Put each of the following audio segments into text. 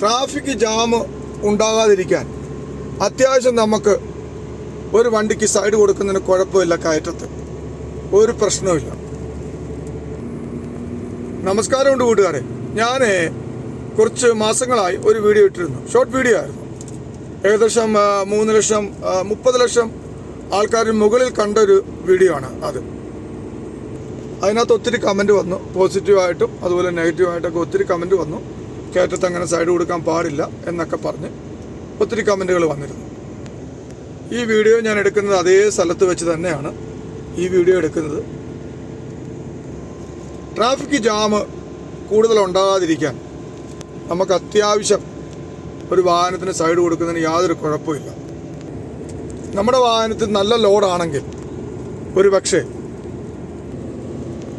Traffic jam ഉണ്ടാകാതിരിക്കാൻ അത്യാവശ്യം നമുക്ക് ഒരു വണ്ടിക്ക് സൈഡ് കൊടുക്കുന്നതിന് കുഴപ്പമില്ല കയറ്റത്ത്. ഒരു പ്രശ്നവുമില്ല. നമസ്കാരമുണ്ട് കൂട്ടുകാരെ. ഞാൻ കുറച്ച് മാസങ്ങളായി ഒരു വീഡിയോ ഇട്ടിരുന്നു. ഷോർട്ട് വീഡിയോ ആയിരുന്നു. ഏകദേശം മൂന്ന് ലക്ഷം മുപ്പത് ലക്ഷം ആൾക്കാരിന് മുകളിൽ കണ്ട ഒരു വീഡിയോ ആണ് അത്. അതിനകത്ത് ഒത്തിരി കമന്റ് വന്നു. പോസിറ്റീവായിട്ടും അതുപോലെ നെഗറ്റീവായിട്ടൊക്കെ ഒത്തിരി കമന്റ് വന്നു. കയറ്റത്ത് അങ്ങനെ സൈഡ് കൊടുക്കാൻ പാടില്ല എന്നൊക്കെ പറഞ്ഞ് ഒത്തിരി കമന്റുകൾ വന്നിരുന്നു. ഈ വീഡിയോ ഞാൻ എടുക്കുന്നത് അതേ സ്ഥലത്ത് വെച്ച് തന്നെയാണ് ഈ വീഡിയോ എടുക്കുന്നത്. ട്രാഫിക് ജാം കൂടുതൽ ഉണ്ടാകാതിരിക്കാൻ നമുക്ക് അത്യാവശ്യം ഒരു വാഹനത്തിന് സൈഡ് കൊടുക്കുന്നതിന് യാതൊരു കുഴപ്പമില്ല. നമ്മുടെ വാഹനത്തിൽ നല്ല ലോഡാണെങ്കിൽ ഒരു പക്ഷേ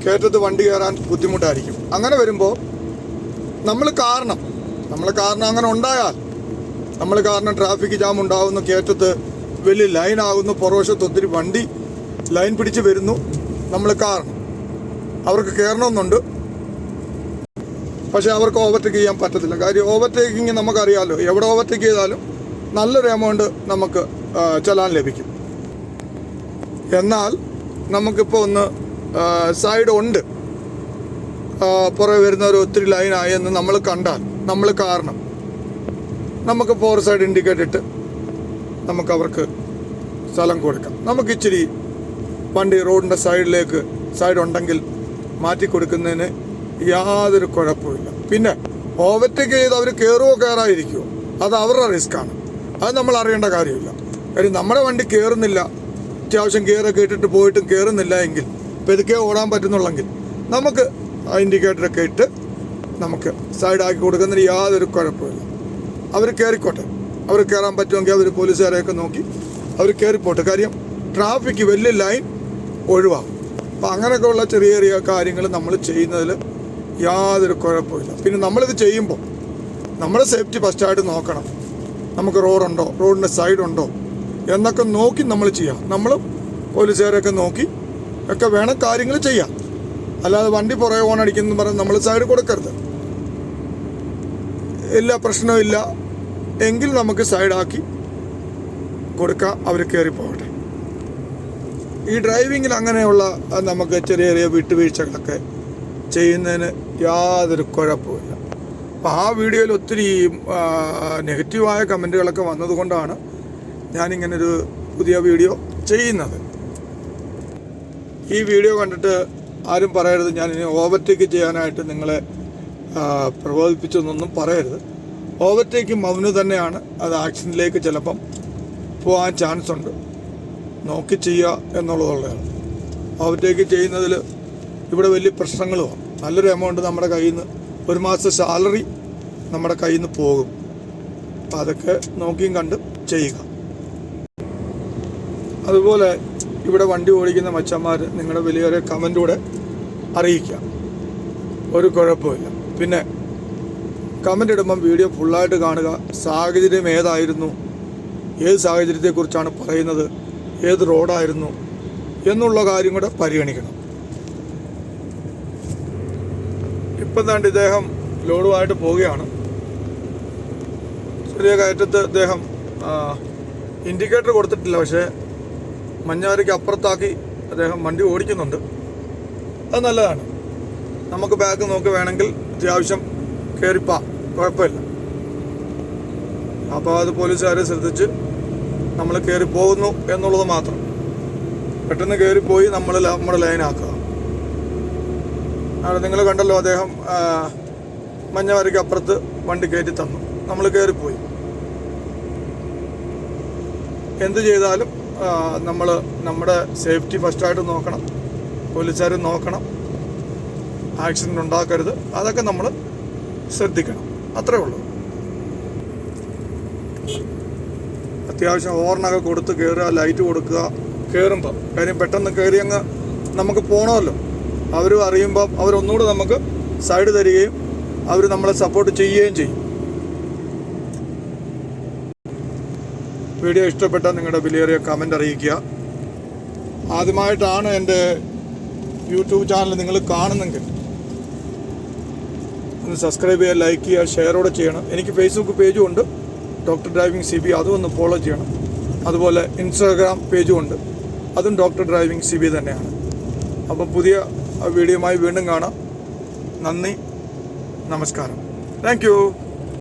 കയറ്റത്ത് വണ്ടി കയറാൻ ബുദ്ധിമുട്ടായിരിക്കും. അങ്ങനെ വരുമ്പോൾ നമ്മൾ കാരണം. നമ്മൾ കാരണം അങ്ങനെ ഉണ്ടായാൽ നമ്മൾ കാരണം ട്രാഫിക് ജാം ഉണ്ടാകുന്നു കയറ്റത്ത് വലിയ ലൈൻ ആകുന്നു പുറവശത്ത് ഒത്തിരി വണ്ടി ലൈൻ പിടിച്ച് വരുന്നു. നമ്മൾ കാരണം. അവർക്ക് കയറണമെന്നുണ്ട് പക്ഷേ അവർക്ക് ഓവർടേക്ക് ചെയ്യാൻ പറ്റത്തില്ല. കാര്യം ഓവർടേക്കിങ് നമുക്കറിയാമല്ലോ എവിടെ ഓവർടേക്ക് ചെയ്താലും നല്ലൊരു എമൗണ്ട് നമുക്ക് ചലാൻ ലഭിക്കും. എന്നാൽ നമുക്കിപ്പോൾ ഒന്ന് സൈഡ് ഉണ്ട്. പുറകെ വരുന്നവർ ഒത്തിരി ലൈനായി എന്ന് നമ്മൾ കണ്ടാൽ നമ്മൾ കാരണം. നമുക്ക് ഫോർ സൈഡ് ഇൻഡിക്കേറ്റ് ഇട്ട് നമുക്ക് അവർക്ക് സ്ഥലം കൊടുക്കാം. നമുക്ക് ഇച്ചിരി വണ്ടി റോഡിന്റെ സൈഡിലേക്ക് സൈഡ് ഉണ്ടെങ്കിൽ മാറ്റി കൊടുക്കുന്നതിന് യാതൊരു കുഴപ്പമില്ല പിന്നെ ഓവർടേക്ക് ചെയ്ത് അവർ കയറുമോ കയറാതിരിക്കുമോ അത് അവരുടെ റിസ്ക്കാണ് അത് നമ്മൾ അറിയേണ്ട കാര്യമില്ല. കാര്യം നമ്മുടെ വണ്ടി കയറുന്നില്ല അത്യാവശ്യം കയറൊക്കെ ഇട്ടിട്ട് പോയിട്ടും കയറുന്നില്ല എങ്കിൽ പെതുക്കെ ഓടാൻ പറ്റുന്നുള്ളെങ്കിൽ നമുക്ക് ഇൻഡിക്കേറ്ററൊക്കെ ഇട്ട് നമുക്ക് സൈഡാക്കി കൊടുക്കുന്നതിന് യാതൊരു കുഴപ്പമില്ല അവർ കയറിക്കോട്ടെ അവർ കയറാൻ പറ്റുമെങ്കിൽ അവർ പോലീസുകാരെയൊക്കെ നോക്കി അവർ കയറിപ്പോട്ടെ കാര്യം ട്രാഫിക് വലിയ ലൈൻ ഒഴിവാകും. അപ്പം അങ്ങനെയൊക്കെ ഉള്ള ചെറിയ ചെറിയ കാര്യങ്ങൾ നമ്മൾ ചെയ്യുന്നതിൽ യാതൊരു കുഴപ്പമില്ല പിന്നെ നമ്മളിത് ചെയ്യുമ്പോൾ നമ്മുടെ സേഫ്റ്റി ഫസ്റ്റായിട്ട് നോക്കണം. നമുക്ക് റോഡുണ്ടോ റോഡിന്റെ സൈഡുണ്ടോ എന്നൊക്കെ നോക്കി നമ്മൾ ചെയ്യാം. നമ്മൾ പോലീസുകാരെയൊക്കെ നോക്കി ഒക്കെ വേണം കാര്യങ്ങൾ ചെയ്യാം അല്ലാതെ വണ്ടി പുറകെ ഓണടിക്കുന്നു പറഞ്ഞ് നമ്മൾ സൈഡ് കൊടുക്കരുത്. ഇല്ല. പ്രശ്നമില്ല എങ്കിൽ നമുക്ക് സൈഡാക്കി കൊടുക്കാം അവർ കയറി പോകട്ടെ. ഈ ഡ്രൈവിങ്ങിൽ അങ്ങനെയുള്ള നമുക്ക് ചെറിയ ചെറിയ വിട്ടുവീഴ്ചകളൊക്കെ ചെയ്യുന്നതിന് യാതൊരു കുഴപ്പമില്ല അപ്പം ആ വീഡിയോയിൽ ഒത്തിരി നെഗറ്റീവായ കമന്റുകളൊക്കെ വന്നതുകൊണ്ടാണ് ഞാനിങ്ങനൊരു പുതിയ വീഡിയോ ചെയ്യുന്നത്. ഈ വീഡിയോ കണ്ടിട്ട് ആരും പറയരുത്. ഞാൻ ഇനി ഓവർടേക്ക് ചെയ്യാനായിട്ട് നിങ്ങളെ പ്രബോധിപ്പിച്ചെന്നൊന്നും പറയരുത്. ഓവർടേക്ക് മൗന് തന്നെയാണ്. അത് ആക്ഷനിലേക്ക് ചിലപ്പം പോകാൻ ചാൻസ് ഉണ്ട്. നോക്കി ചെയ്യുക എന്നുള്ളതുള്ളതാണ്. ഓവർടേക്ക് ചെയ്യുന്നതിൽ ഇവിടെ വലിയ പ്രശ്നങ്ങളുമാണ്. നല്ലൊരു എമൗണ്ട് നമ്മുടെ കയ്യിൽ നിന്ന് ഒരു മാസം സാലറി നമ്മുടെ കയ്യിൽ നിന്ന് പോകും. അപ്പം അതൊക്കെ നോക്കിയും കണ്ടും ചെയ്യുക. അതുപോലെ ഇവിടെ വണ്ടി ഓടിക്കുന്ന മച്ചന്മാർ നിങ്ങളുടെ വലിയൊരു കമന്റൂടെ അറിയിക്കുക. ഒരു കുഴപ്പമില്ല പിന്നെ കമന്റ് ഇടുമ്പം വീഡിയോ ഫുള്ളായിട്ട് കാണുക. സാഹചര്യം ഏതായിരുന്നു? ഏത് സാഹചര്യത്തെക്കുറിച്ചാണ് പറയുന്നത്? ഏത് റോഡായിരുന്നു എന്നുള്ള കാര്യം കൂടെ പരിഗണിക്കണം. ഇപ്പം താണ്ട് ഇദ്ദേഹം ലോഡുമായിട്ട് പോവുകയാണ്. ചെറിയ കയറ്റത്ത് ഇദ്ദേഹം ഇൻഡിക്കേറ്റർ കൊടുത്തിട്ടില്ല. പക്ഷേ മഞ്ഞവരയ്ക്ക് അപ്പുറത്താക്കി അദ്ദേഹം വണ്ടി ഓടിക്കുന്നുണ്ട്. അത് നല്ലതാണ്. നമുക്ക് ബാഗ് നോക്കി വേണമെങ്കിൽ അത്യാവശ്യം കയറിപ്പാ കുഴപ്പമില്ല. അപ്പോൾ അത് പോലീസുകാരെ ശ്രദ്ധിച്ച് നമ്മൾ കയറി പോകുന്നു എന്നുള്ളത് മാത്രം. പെട്ടെന്ന് കയറിപ്പോയി നമ്മൾ നമ്മുടെ ലൈനാക്കുക അവിടെ നിങ്ങൾ കണ്ടല്ലോ അദ്ദേഹം മഞ്ഞവരയ്ക്ക് മഞ്ഞ വരയ്ക്ക് അപ്പുറത്ത് വണ്ടി കയറ്റി തന്നു. നമ്മൾ കയറിപ്പോയി എന്ത് ചെയ്താലും നമ്മൾ നമ്മുടെ സേഫ്റ്റി ഫസ്റ്റായിട്ട് നോക്കണം. പോലീസുകാർ നോക്കണം. ആക്സിഡന്റ് ഉണ്ടാക്കരുത്. അതൊക്കെ നമ്മൾ ശ്രദ്ധിക്കണം. അത്രേ ഉള്ളൂ. അത്യാവശ്യം ഓർണൊക്കെ കൊടുത്ത് കയറുക ലൈറ്റ് കൊടുക്കുക കയറുമ്പോൾ കാര്യം പെട്ടെന്ന് കയറി അങ്ങ് നമുക്ക് പോകണമല്ലോ അവരും അറിയുമ്പോൾ അവരൊന്നുകൂടെ നമുക്ക് സൈഡ് തരികയും അവർ നമ്മളെ സപ്പോർട്ട് ചെയ്യുകയും ചെയ്യും. വീഡിയോ ഇഷ്ടപ്പെട്ടാൽ നിങ്ങളുടെ വിലയേറിയ കമന്റ് അറിയിക്കുക. ആദ്യമായിട്ടാണ് എന്റെ യൂട്യൂബ് ചാനൽ നിങ്ങൾ കാണുന്നെങ്കിൽ ഒന്ന് സബ്സ്ക്രൈബ് ചെയ്യുക ലൈക്ക് ചെയ്യുക ഷെയറോടെ ചെയ്യണം. എനിക്ക് ഫേസ്ബുക്ക് പേജും ഉണ്ട്. ഡോക്ടർ ഡ്രൈവിംഗ് സി ബി അതും ഒന്ന് ഫോളോ ചെയ്യണം. അതുപോലെ ഇൻസ്റ്റാഗ്രാം പേജും ഉണ്ട്. അതും ഡോക്ടർ ഡ്രൈവിംഗ് സി ബി തന്നെയാണ്. അപ്പോൾ പുതിയ വീഡിയോയുമായി വീണ്ടും കാണാം. നന്ദി. നമസ്കാരം. താങ്ക്